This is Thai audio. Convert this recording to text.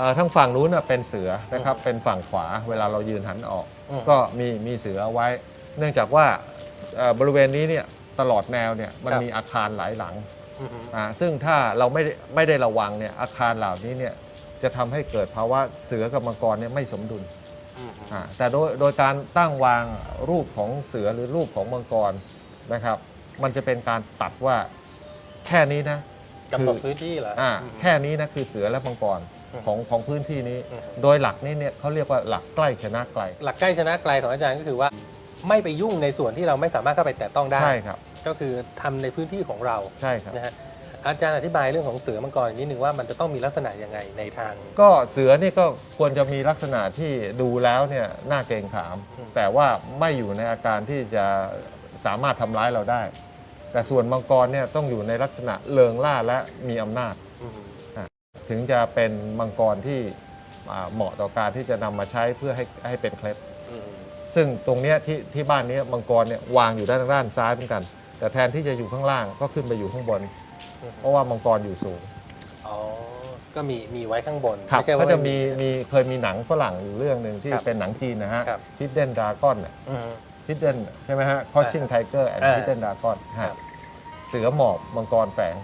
เอ่อทั้งฝั่งนู้นน่ะเป็นเสือนะครับเป็นฝั่งขวาเวลาเรายืนหันออกอืมก็มีมีเสือเอาไว้ เนื่องจากว่าเอ่อบริเวณนี้เนี่ยตลอดแนวเนี่ยมันครับมีอาคารหลายหลังอือฮึอ่าซึ่งถ้าเราไม่ได้ไม่ได้ระวังเนี่ยอาคารเหล่านี้เนี่ยจะทำให้เกิดภาวะเสือกับมังกรเนี่ยไม่สมดุลอือฮึอ่าแต่โดยโดยการตั้งวางรูปของเสือหรือรูปของมังกรนะครับ มันจะเป็นการตัดว่าแค่นี้นะกำหนดพื้นที่เหรออ่าอืมแค่นี้นะคือเสือและมังกรอืม ของของพื้นที่นี้ อืม โดยหลักนี้เนี่ยเขาเรียกว่าหลักใกล้ชนะไกล หลักใกล้ชนะไกลของอาจารย์ก็คือว่า ไม่ไปยุ่งในส่วนที่เราไม่สามารถเข้าไปแตะต้องได้ ใช่ครับ ก็คือทำในพื้นที่ของเราใช่ครับ นะฮะอาจารย์อธิบายเรื่องของเสือมังกรอีกนิดนึงว่ามันจะต้องมีลักษณะยังไงในทาง ก็เสือนี่ก็ควรจะมีลักษณะที่ดูแล้วเนี่ยน่าเกรงขาม อืม แต่ว่าไม่อยู่ในอาการที่จะสามารถทำร้ายเราได้ แต่ส่วนมังกรเนี่ยต้องอยู่ในลักษณะเลิงล่าและมีอำนาจ อือฮึ ถึงจะเป็นมังกรที่อ่าเหมาะต่อการที่จะนำมาใช้เพื่อให้ให้เป็นเคล็ด อือฮึซึ่งตรงเนี้ยที่ที่บ้านเนี้ยมังกรเนี่ยวางอยู่ด้านด้านซ้ายเหมือนกัน แต่แทนที่จะอยู่ข้างล่างก็ขึ้นไปอยู่ข้างบนอือฮึเพราะว่ามังกรอยู่สูงอ๋อ ก็มีมีไว้ข้างบนครับไม่ใช่ว่า เขาจะมีมีเคยมีหนังฝรั่งอยู่เรื่องหนึ่งที่ครับเป็นหนังจีนนะฮะครับ ฮิดเด้นดราก้อนอือฮึฮิดเด้นใช่ไหมฮะคอชิงไทเกอร์แอนด์อ่าฮิดเด้นดราก้อนครับ เสือหมอบมังกรแฝง